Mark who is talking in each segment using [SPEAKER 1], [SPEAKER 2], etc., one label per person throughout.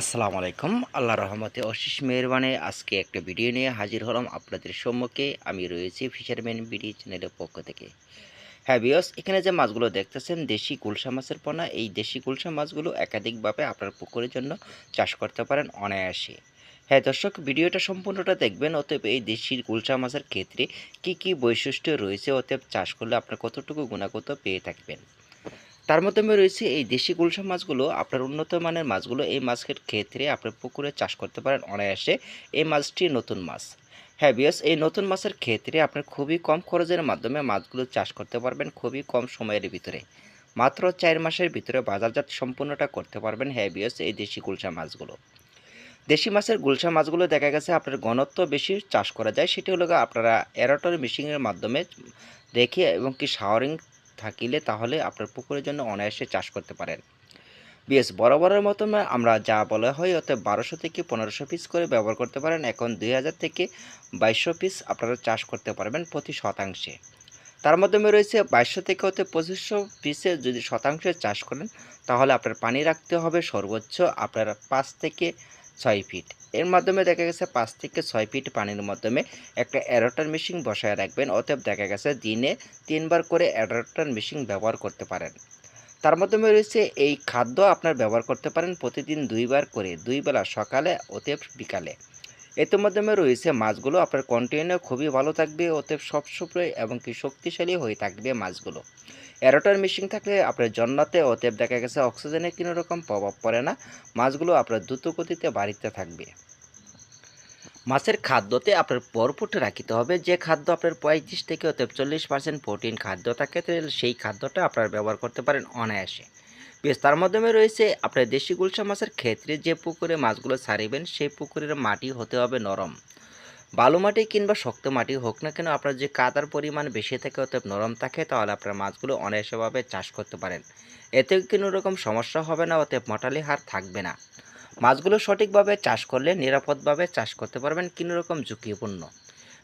[SPEAKER 1] আসসালামু আলাইকুম। আল্লাহ রহমতে অশিস মেহরবানে আজকে একটা ভিডিও নিয়ে হাজির হলাম আপনাদের সম্মুখে। আমি রয়েছি ফিশারম্যান বিডি চ্যানেলের পক্ষ থেকে। হ্যাঁ বিয়স এখানে যে মাছগুলো দেখতেছেন, দেশি গুলশা মাছের পোনা, এই দেশি গুলশা মাছগুলো একাধিকভাবে আপনার পুকুরের জন্য চাষ করতে পারেন অনায়াসে। হ্যাঁ দর্শক, ভিডিওটা সম্পূর্ণটা দেখবেন, অতএব এই দেশি গুলশা মাছের ক্ষেত্রে কি কি বৈশিষ্ট্য রয়েছে, অতএব চাষ করলে আপনার কতটুকু গুণাগত পেয়ে থাকবেন। তার মাধ্যমে রয়েছে এই দেশি গুলশা মাছগুলো। আপনার উন্নত মানের মাছগুলো এই মাছের ক্ষেত্রে আপনার পুকুরে চাষ করতে পারেন অনায়াসে। এই মাছটি নতুন মাছ। হ্যাঁ বিয়াস এই নতুন মাছের ক্ষেত্রে আপনার খুবই কম খরচের মাধ্যমে মাছগুলো চাষ করতে পারবেন খুবই কম সময়ের ভিতরে। মাত্র চার মাসের ভিতরে বাজারজাত সম্পূর্ণটা করতে পারবেন হ্যাঁ বিয়াস এই দেশি গুলশা মাছগুলো। দেশি মাছের গুলশা মাছগুলো দেখা গেছে আপনার ঘনত্ব বেশি চাষ করা যায়, সেটি হলো আপনারা এরোটর মেশিনের মাধ্যমে রেখে এবং কি শাওয়ারিং থাকিলে তাহলে আপনার পুকুরের জন্য অনায়াসে চাষ করতে পারেন। বেশ, বরাবরের মতো আমরা যা বলা হয় অর্থাৎ বারোশো থেকে পনেরোশো পিস করে ব্যবহার করতে পারেন। এখন দুই হাজার থেকে বাইশশো পিস আপনারা চাষ করতে পারবেন প্রতি শতাংশে। তার মাধ্যমে রয়েছে বাইশশো থেকে হতে পঁচিশশো পিসে যদি শতাংশে চাষ করেন, তাহলে আপনার পানি রাখতে হবে সর্বোচ্চ আপনার পাঁচ থেকে ছয় ফিট। এর মাধ্যমে দেখা গেছে পাঁচ থেকে ছয় ফিট পানির মাধ্যমে একটা অ্যারোটার মেশিন বসায় রাখবেন, অতএব দেখা গেছে দিনে তিনবার করে অ্যারোটার মেশিন ব্যবহার করতে পারেন। তার মাধ্যমে রয়েছে এই খাদ্য আপনার ব্যবহার করতে পারেন প্রতিদিন দুইবার করে দুই বেলা সকালে, অতএব বিকালে। এর মাধ্যমে রয়েছে মাছগুলো। আপনার কন্টিনিউ খুবই ভালো থাকবে, অতএব সবসময় এবং কি শক্তিশালী হয়ে থাকবে মাছগুলো। অ্যারোটার মেশিন থাকলে আপনার জন্নাতে, অতএব দেখা গেছে অক্সিজেনের কোনো রকম প্রভাব পড়ে না। মাছগুলো আপনার দ্রুত গতিতে বাড়িতে থাকবে। মাছের খাদ্যতে আপনার ভরপুরটা রাখিতে হবে। যে খাদ্য আপনার পঁয়ত্রিশ থেকে অতএব চল্লিশ পার্সেন্ট প্রোটিন খাদ্য থাকে সেই খাদ্যটা আপনার ব্যবহার করতে পারেন অনায়াসে। বেশ তার মাধ্যমে রয়েছে আপনার দেশি গুলশা মাছের ক্ষেত্রে যে পুকুরে মাছগুলো ছাড়িবেন, সেই পুকুরের মাটি হতে হবে নরম। বালু মাটি কিংবা শক্ত মাটি হোক না কেন, আপনার যে কাদার পরিমাণ বেশি থাকে অতএব নরম থাকে, তাহলে আপনার মাছগুলো অনায়াসভাবে চাষ করতে পারেন। এতে কোনো রকম সমস্যা হবে না, অতএব মটালি হার থাকবে না। মাছগুলো সঠিকভাবে চাষ করলে, নিরাপদভাবে চাষ করতে পারবেন, কোনো রকম ঝুঁকিপূর্ণ।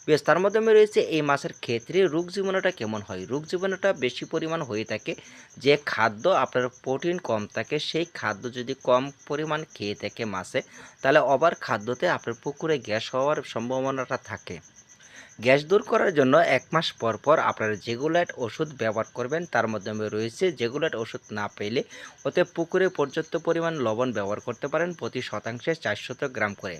[SPEAKER 1] বেশ, তার মাধ্যমে রয়েছে এই মাছের ক্ষেত্রে রোগ জীবনটা কেমন হয়? রোগ জীবনটা বেশি পরিমাণ হয়ে থাকে, যে খাদ্য আপনার প্রোটিন কম থাকে, সেই খাদ্য যদি কম পরিমাণ খেয়ে থাকে মাছে, তাহলে অবার খাদ্যতে আপনার পুকুরে গ্যাস হওয়ার সম্ভাবনাটা থাকে। গ্যাস দূর করার জন্য এক মাস পর পর আপনারা যেগুলাট ওষুধ ব্যবহার করবেন। তার মাধ্যমে রয়েছে যেগুলাট ওষুধ না পেলে ওতে পুকুরে পর্যাপ্ত পরিমাণ লবণ ব্যবহার করতে পারেন প্রতি শতাংশে চারশত গ্রাম করে।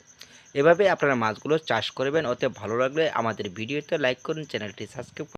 [SPEAKER 1] এভাবে আপনারা মাছগুলো চাষ করবেন। ওতে ভালো লাগলে আমাদের ভিডিওতে লাইক করুন, চ্যানেলটি সাবস্ক্রাইব